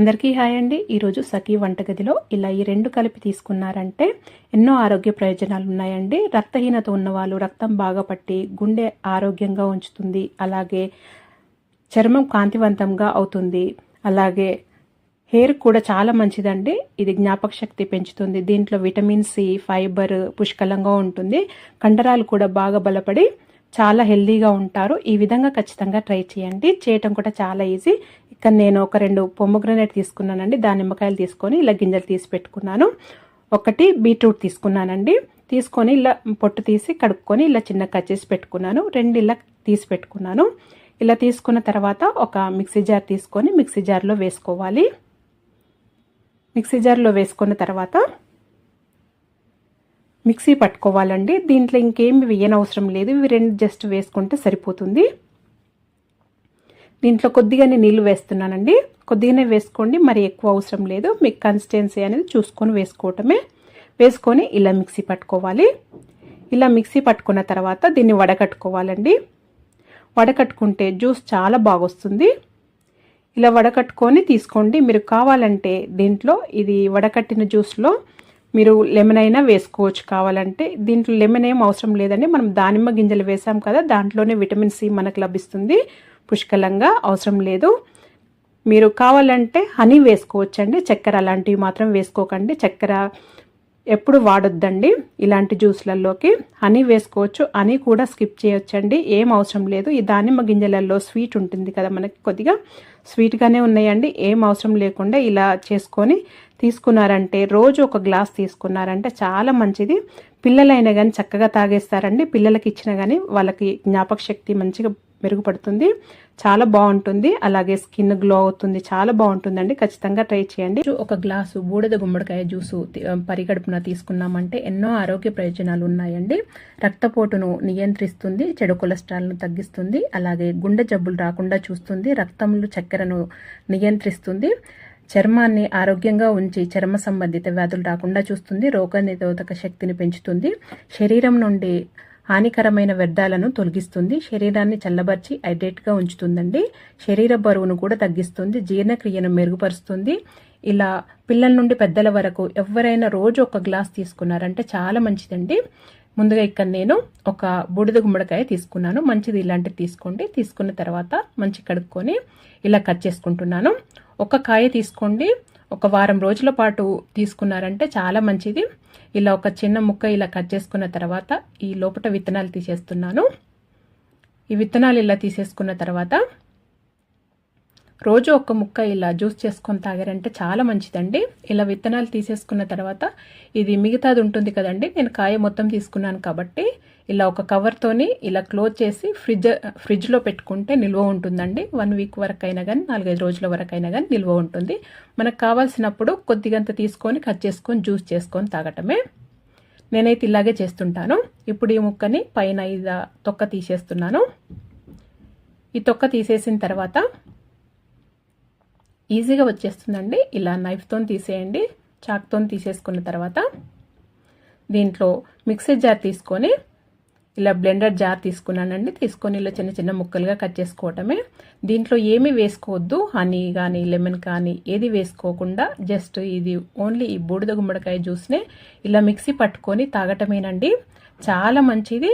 అందరికీ హాయ్ అండి. ఈరోజు సఖీ వంటగదిలో ఇలా ఈ రెండు కలిపి తీసుకున్నారంటే ఎన్నో ఆరోగ్య ప్రయోజనాలు ఉన్నాయండి. రక్తహీనత ఉన్నవాళ్ళు రక్తం బాగా పట్టి గుండె ఆరోగ్యంగా ఉంచుతుంది. అలాగే చర్మం కాంతివంతంగా అవుతుంది. అలాగే హెయిర్ కూడా చాలా మంచిదండి. ఇది జ్ఞాపక శక్తి పెంచుతుంది. దీంట్లో విటమిన్ సి ఫైబర్ పుష్కలంగా ఉంటుంది. కండరాలు కూడా బాగా బలపడి చాలా హెల్దీగా ఉంటారు. ఈ విధంగా ఖచ్చితంగా ట్రై చేయండి. చేయటం కూడా చాలా ఈజీ. ఇక్కడ నేను ఒక రెండు పొమ్మగ్రనేట్ తీసుకున్నానండి. దానిమ్మకాయలు తీసుకొని ఇలా గింజలు తీసి పెట్టుకున్నాను. ఒకటి బీట్రూట్ తీసుకున్నానండి. తీసుకొని ఇలా పొట్టు తీసి కడుక్కొని ఇలా చిన్న కట్ చేసి పెట్టుకున్నాను. రెండు ఇలా తీసి పెట్టుకున్నాను. ఇలా తీసుకున్న తర్వాత ఒక మిక్సీ జార్ తీసుకొని మిక్సీ జార్లో వేసుకోవాలి. మిక్సీ జార్లో వేసుకున్న తర్వాత మిక్సీ పట్టుకోవాలండి. దీంట్లో ఇంకేమి వేయనవసరం లేదు. ఇవి రెండు జస్ట్ వేసుకుంటే సరిపోతుంది. దీంట్లో కొద్దిగానే నీళ్ళు వేస్తున్నానండి. కొద్దిగానే వేసుకోండి. మరి ఎక్కువ అవసరం లేదు. మీకు కన్సిస్టెన్సీ అనేది చూసుకొని వేసుకోవటమే. వేసుకొని ఇలా మిక్సీ పట్టుకోవాలి. ఇలా మిక్సీ పట్టుకున్న తర్వాత దీన్ని వడకట్టుకోవాలండి. వడకట్టుకుంటే జ్యూస్ చాలా బాగొస్తుంది. ఇలా వడకట్టుకొని తీసుకోండి. మీరు కావాలంటే దీంట్లో ఇది వడకట్టిన జ్యూస్లో మీరు లెమన్ అయినా వేసుకోవచ్చు కావాలంటే. దీంట్లో లెమన్ ఏం అవసరం లేదండి. మనం దానిమ్మ గింజలు వేసాం కదా దాంట్లోనే విటమిన్ సి మనకు లభిస్తుంది. పుష్కలంగా అవసరం లేదు. మీరు కావాలంటే హనీ వేసుకోవచ్చండి. చక్కెర అలాంటివి మాత్రం వేసుకోకండి. చక్కెర ఎప్పుడు వాడొద్దండి. ఇలాంటి జ్యూస్లలోకి హనీ వేసుకోవచ్చు. హనీ కూడా స్కిప్ చేయొచ్చండి. ఏం అవసరం లేదు. ఈ దానిమ్మ గింజలలో స్వీట్ ఉంటుంది కదా మనకి కొద్దిగా స్వీట్గానే ఉన్నాయండి. ఏం అవసరం లేకుండా ఇలా చేసుకొని తీసుకున్నారంటే రోజు ఒక గ్లాస్ తీసుకున్నారంటే చాలా మంచిది. పిల్లలైనా కానీ చక్కగా తాగేస్తారండి. పిల్లలకి ఇచ్చినా కానీ వాళ్ళకి జ్ఞాపక శక్తి మంచిగా మెరుగుపడుతుంది. చాలా బాగుంటుంది. అలాగే స్కిన్ గ్లో అవుతుంది. చాలా బాగుంటుందండి. ఖచ్చితంగా ట్రై చేయండి. ఒక గ్లాసు బూడిద గుమ్మడికాయ జ్యూసు పరిగడుపున తీసుకున్నామంటే ఎన్నో ఆరోగ్య ప్రయోజనాలు ఉన్నాయండి. రక్తపోటును నియంత్రిస్తుంది. చెడు కొలెస్ట్రాల్ను తగ్గిస్తుంది. అలాగే గుండె జబ్బులు రాకుండా చూస్తుంది. రక్తంలో చక్కెరను నియంత్రిస్తుంది. చర్మాన్ని ఆరోగ్యంగా ఉంచి చర్మ సంబంధిత వ్యాధులు రాకుండా చూస్తుంది. రోగ నిరోధక శక్తిని పెంచుతుంది. శరీరం నుండి హానికరమైన వ్యర్థాలను తొలగిస్తుంది. శరీరాన్ని చల్లబర్చి హైడ్రేట్గా ఉంచుతుందండి. శరీర బరువును కూడా తగ్గిస్తుంది. జీర్ణక్రియను మెరుగుపరుస్తుంది. ఇలా పిల్లల నుండి పెద్దల వరకు ఎవరైనా రోజు ఒక గ్లాస్ తీసుకున్నారంటే చాలా మంచిదండి. ముందుగా ఇక్కడ నేను ఒక బూడిద గుమ్మడికాయ తీసుకున్నాను. మంచిది ఇలాంటివి తీసుకోండి. తీసుకున్న తర్వాత మంచి కడుక్కొని ఇలా కట్ చేసుకుంటున్నాను. ఒక కాయ తీసుకోండి. ఒక వారం రోజుల పాటు తీసుకున్నారంటే చాలా మంచిది. ఇలా ఒక చిన్న ముక్క ఇలా కట్ చేసుకున్న తర్వాత ఈ లోపల విత్తనాలు తీసేస్తున్నాను. ఈ విత్తనాలు ఇలా తీసేసుకున్న తర్వాత రోజు ఒక ముక్క ఇలా జ్యూస్ చేసుకొని తాగారంటే చాలా మంచిదండి. ఇలా విత్తనాలు తీసేసుకున్న తర్వాత ఇది మిగతాది ఉంటుంది కదండి నేను కాయ మొత్తం తీసుకున్నాను కాబట్టి ఇలా ఒక కవర్తోని ఇలా క్లోజ్ చేసి ఫ్రిడ్జ్ ఫ్రిడ్జ్లో పెట్టుకుంటే నిల్వ ఉంటుందండి. వన్ వీక్ వరకు అయినా కానీ నాలుగైదు రోజుల వరకు అయినా కానీ నిల్వ ఉంటుంది. మనకు కావాల్సినప్పుడు కొద్దిగంత తీసుకొని కట్ చేసుకొని జ్యూస్ చేసుకొని తాగటమే. నేనైతే ఇలాగే చేస్తుంటాను. ఇప్పుడు ఈ ముక్కని పైన ఇద తొక్క తీసేస్తున్నాను. ఈ తొక్క తీసేసిన తర్వాత ఈజీగా వచ్చేస్తుందండి. ఇలా నైఫ్తో తీసేయండి. చాక్తో తీసేసుకున్న తర్వాత దీంట్లో మిక్సీ జార్ తీసుకొని ఇలా బ్లెండర్ జార్ తీసుకున్నానండి. తీసుకొని ఇలా చిన్న చిన్న ముక్కలుగా కట్ చేసుకోవటమే. దీంట్లో ఏమీ వేసుకోవద్దు. హనీ కానీ లెమన్ కానీ ఏది వేసుకోకుండా జస్ట్ ఇది ఓన్లీ ఈ బూడిద గుమ్మడికాయ జ్యూస్నే ఇలా మిక్సీ పట్టుకొని తాగటమేనండి. చాలా మంచిది.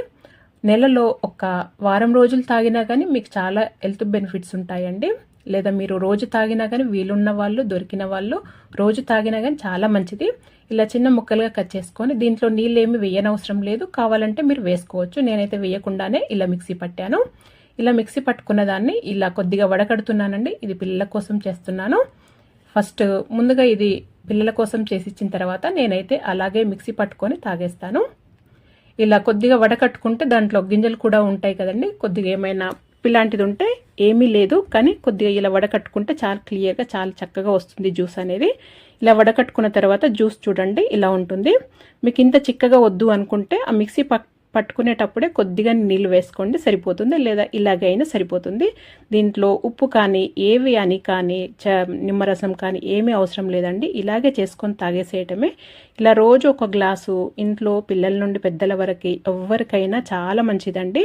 నెలలో ఒక వారం రోజులు తాగినా కానీ మీకు చాలా హెల్త్ బెనిఫిట్స్ ఉంటాయండి. లేదా మీరు రోజు తాగినా కానీ వీలున్న వాళ్ళు దొరికిన వాళ్ళు రోజు తాగినా కానీ చాలా మంచిది. ఇలా చిన్న ముక్కలుగా కట్ చేసుకొని దీంట్లో నీళ్ళు ఏమి వేయనవసరం లేదు. కావాలంటే మీరు వేసుకోవచ్చు. నేనైతే వేయకుండానే ఇలా మిక్సీ పట్టాను. ఇలా మిక్సీ పట్టుకున్న దాన్ని ఇలా కొద్దిగా వడకడుతున్నానండి. ఇది పిల్లల కోసం చేస్తున్నాను. ఫస్ట్ ముందుగా ఇది పిల్లల కోసం చేసి ఇచ్చిన తర్వాత నేనైతే అలాగే మిక్సీ పట్టుకొని తాగేస్తాను. ఇలా కొద్దిగా వడకట్టుకుంటే దాంట్లో గింజలు కూడా ఉంటాయి కదండి. కొద్దిగా ఏమైనా ఇలాంటిది ఉంటే ఏమీ లేదు కానీ కొద్దిగా ఇలా వడకట్టుకుంటే చాలా క్లియర్గా చాలా చక్కగా వస్తుంది జ్యూస్ అనేది. ఇలా వడకట్టుకున్న తర్వాత జ్యూస్ చూడండి ఇలా ఉంటుంది. మీకు ఇంత చిక్కగా వద్దు అనుకుంటే ఆ మిక్సీ పక్ పట్టుకునేటప్పుడే కొద్దిగా నీళ్ళు వేసుకోండి సరిపోతుంది. లేదా ఇలాగైనా సరిపోతుంది. దీంట్లో ఉప్పు కానీ ఏవి అని కానీ చ నిమ్మరసం కానీ ఏమీ అవసరం లేదండి. ఇలాగే చేసుకొని తాగేసేయటమే. ఇలా రోజు ఒక గ్లాసు ఇంట్లో పిల్లల నుండి పెద్దల వరకు ఎవరికైనా చాలా మంచిదండి.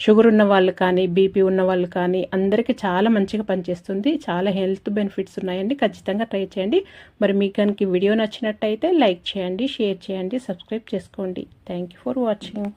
షుగర్ ఉన్న వాళ్ళు కానీ బీపీ ఉన్న వాళ్ళు కానీ అందరికీ చాలా మంచిగా పనిచేస్తుంది. చాలా హెల్త్ బెనిఫిట్స్ ఉన్నాయండి. ఖచ్చితంగా ట్రై చేయండి. మరి మీకు కనుక వీడియో నచ్చినట్టయితే లైక్ చేయండి షేర్ చేయండి సబ్స్క్రైబ్ చేసుకోండి. Thank you for watching